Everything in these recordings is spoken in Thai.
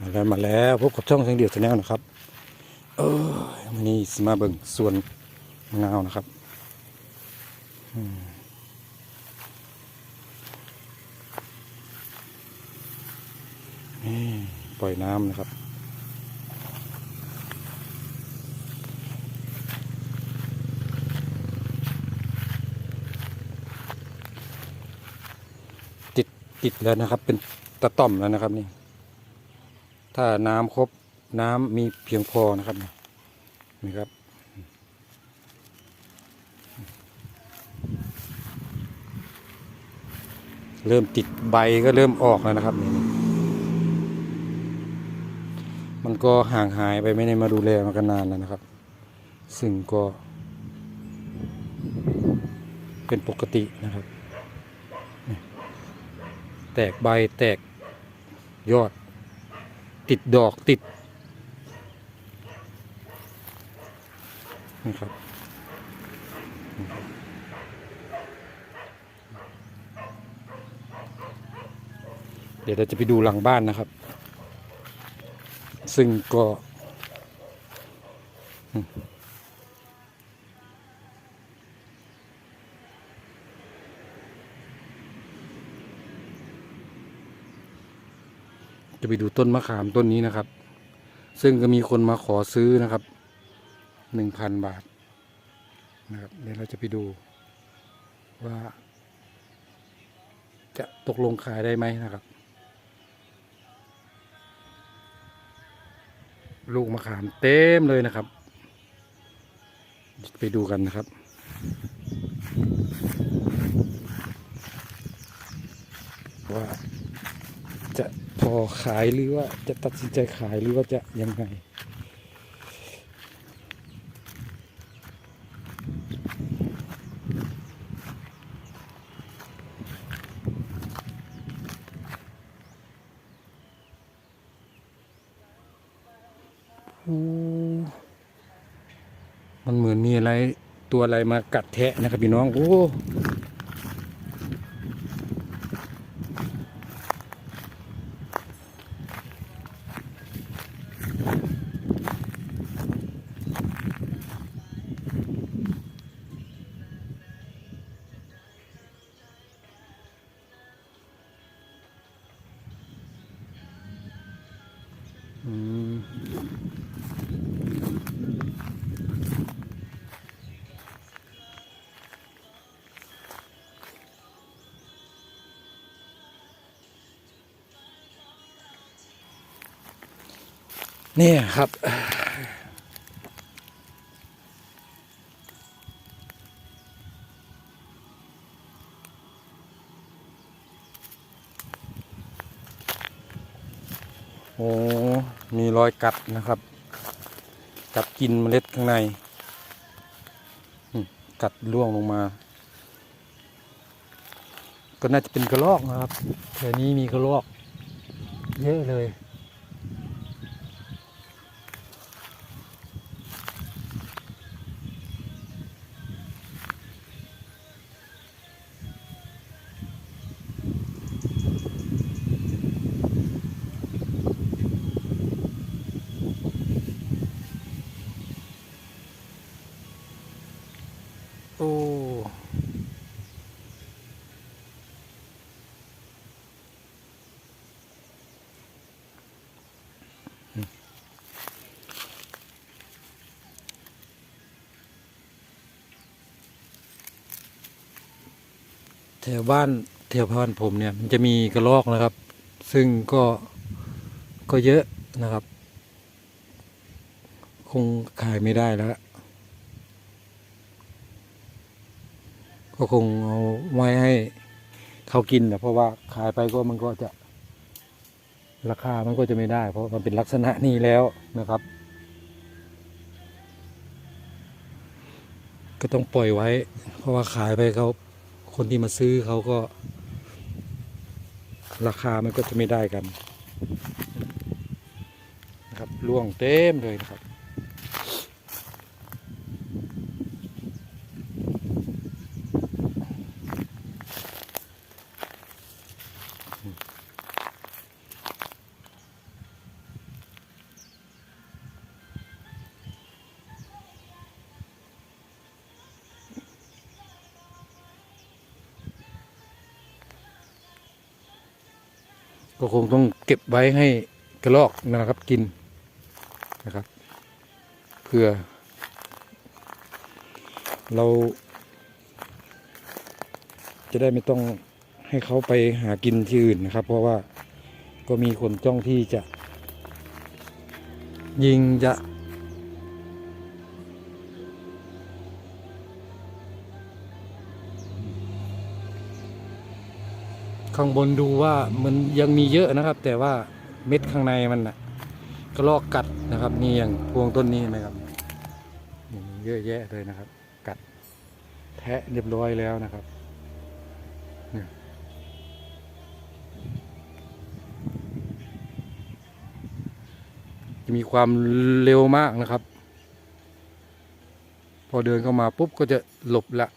มาแล้วมาแล้วพบกับช่องเสียงเดียวชาแนลนะครับ เออวันนี้สมาเบิ่งส่วนมะนาวนะครับนี่ปล่อยน้ำนะครับติดติดแล้วนะครับ เป็นตะต่อมแล้วนะครับนี่ ถ้าน้ำครบน้ำมีเพียงพอนะครับนี่ครับ เริ่มติดใบก็เริ่มออกแล้วนะครับนี่นี่มันก็ห่างหายไปไม่ได้มาดูแลมากันนานแล้วนะครับ ซึ่งก็ เป็นปกตินะครับ แตกใบแตกยอด ติดดอกติดนี่ครับเดี๋ยวเราจะไปดูหลังบ้านนะครับ ซึ่งก็ จะไปดูต้นมะขามต้นนี้นะครับ ซึ่งก็มีคนมาขอซื้อนะครับหนึ่งพันบาทนะครับเดี๋ยวเราจะไปดูว่า จะตกลงขายได้ไหมนะครับ ลูกมะขามเต็มเลยนะครับ ไปดูกันนะครับว่า จะพอขายหรือว่าจะตัดสินใจขายหรือว่าจะยังไงมันเหมือนมีอะไรตัวอะไรมากัดแทะนะครับพี่น้อง โอ้ นี่ครับ โอ้ มีรอยกัดนะครับ กัดกินเมล็ดข้างใน กัดล่วงลงมา ก็น่าจะเป็นกระรอกนะครับแถวนี้มีกระรอก เยอะเลย แถวบ้านแถวบ้านผมเนี่ยมันจะมีกระรอกนะครับ ซึ่งก็ก็เยอะนะครับ คงขายไม่ได้แล้ว ก็คงเอาไว้ให้เขากินนะเพราะว่าขายไปก็มันก็จะ ราคามันก็จะไม่ได้ เพราะมันเป็นลักษณะนี้แล้วนะครับ ก็ต้องปล่อยไว้ เพราะว่าขายไปเขา คนที่มาซื้อเขาก็ ราคามันก็จะไม่ได้กันนะครับล่วงเต็มเลยนะครับ ก็คงต้องเก็บไว้ให้กระรอกนะครับกินนะครับเพื่อ เรา จะได้ไม่ต้องให้เขาไปหากินที่อื่นนะครับ เพราะว่าก็มีคนจ้องที่จะ ยิงจะ ข้างบนดูว่ามันยังมีเยอะนะครับ แต่ว่าเม็ดข้างในมันนะก็ลอกกัดนะครับนี่อย่างพวงต้นนี้นะครับเยอะแยะเลยนะครับ กัดแทะเรียบร้อยแล้วนะครับจะมีความเร็วมากนะครับ พอเดินเข้ามาปุ๊บก็จะหลบละ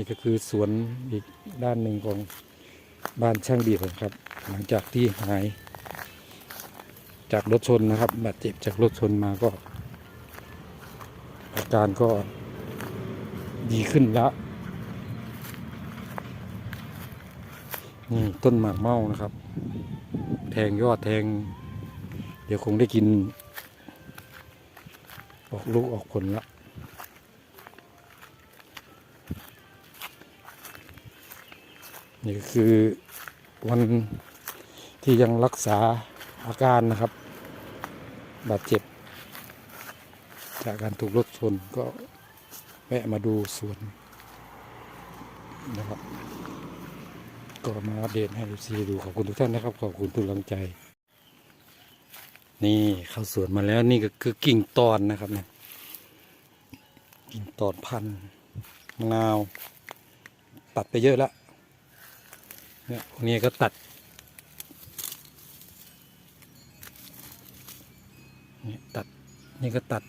นี่ก็คือสวนอีกด้านหนึ่งของบ้านช่างดีผมครับ หลังจากที่หายจากรถชนนะครับบาดเจ็บจากรถชนมาก็ อาการก็ดีขึ้นแล้วนี่ต้นหมากเมานะครับ แทงยอดแทง เดี๋ยวคงได้กิน ออกลูกออกผลแล้ว นี่ก็คือวันที่ยังรักษาอาการนะครับ บาดเจ็บ จากการถูกรถชนก็แวะมาดูสวนนะครับ ก็มาอัปเดตให้ซีดูขอบคุณทุกท่านนะครับ ขอบคุณทุกกำลังใจ นี่เข้าสวนมาแล้วนี่ก็คือกิ่งตอนนะครับเนี่ยกิ่งตอนพันธุ์มะนาว ตัดไปเยอะแล้ว เนี่ยพวกนี้ก็ตัดเนี่ยตัดนี่ก็ตัด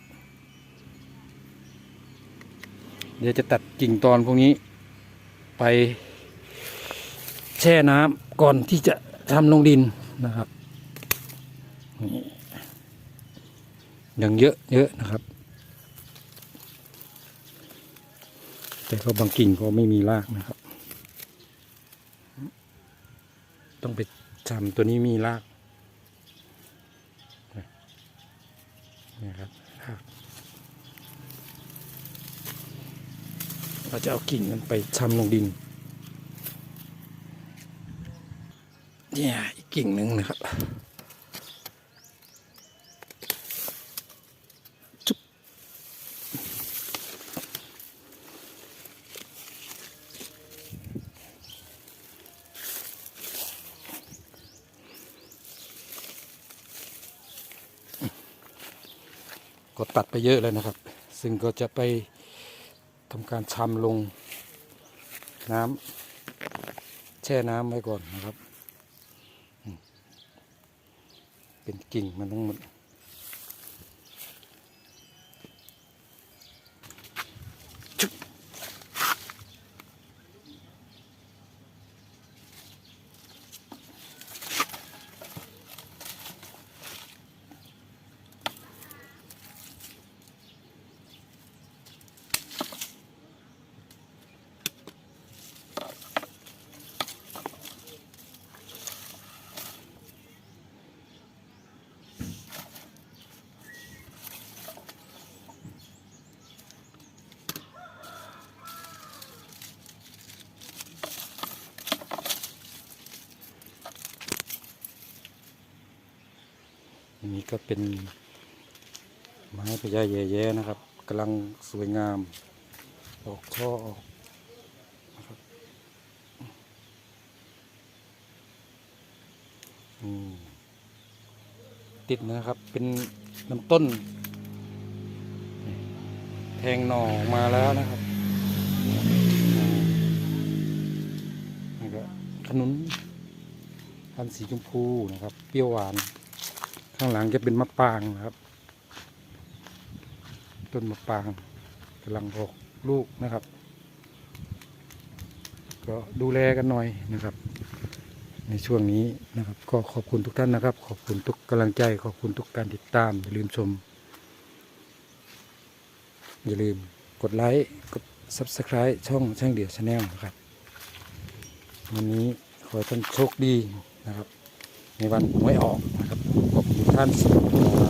เดี๋ยวจะตัดกิ่งตอนพวกนี้ไปแช่น้ำก่อนที่จะทำลงดินนะครับนี่ยังเยอะเยอะนะครับ แต่ก็บางกิ่งก็ไม่มีรากนะครับ ต้องไปทำตัวนี้มีรากนี่ครับรากเราจะเอากิ่งมันไปชำลงดินเนี่ยอีกกิ่งหนึ่งนะครับ ตัดไปเยอะเลยนะครับ ซึ่งก็จะไปทำการชำลงน้ำแช่น้ำไว้ก่อนนะครับ เป็นกิ่งมันทั้งหมด ก็เป็นไม้พญาแย่แย่ๆนะครับกำลังสวยงาม ออกช่อออกนะครับติดนะครับเป็นลำต้น แทงหน่อมาแล้วนะครับอ่านี่ก็ขนุนพันสีชมพูนะครับ เปรี้ยวหวาน ข้างหลังจะเป็นมะปรางนะครับ ต้นมะปรางกำลังออกลูกนะครับ ก็ดูแลกันหน่อยนะครับ ในช่วงนี้นะครับ ก็ขอบคุณทุกท่านนะครับ ขอบคุณทุกกำลังใจ ขอบคุณทุกการติดตาม อย่าลืมชม อย่าลืมกดไลค์กด subscribe ช่องช่างเดียวชาแนลนะครับ วันนี้ขอให้ท่านโชคดีนะครับ ในวันหวยออกนะ ขอบคุณท่านสวัสดีครับ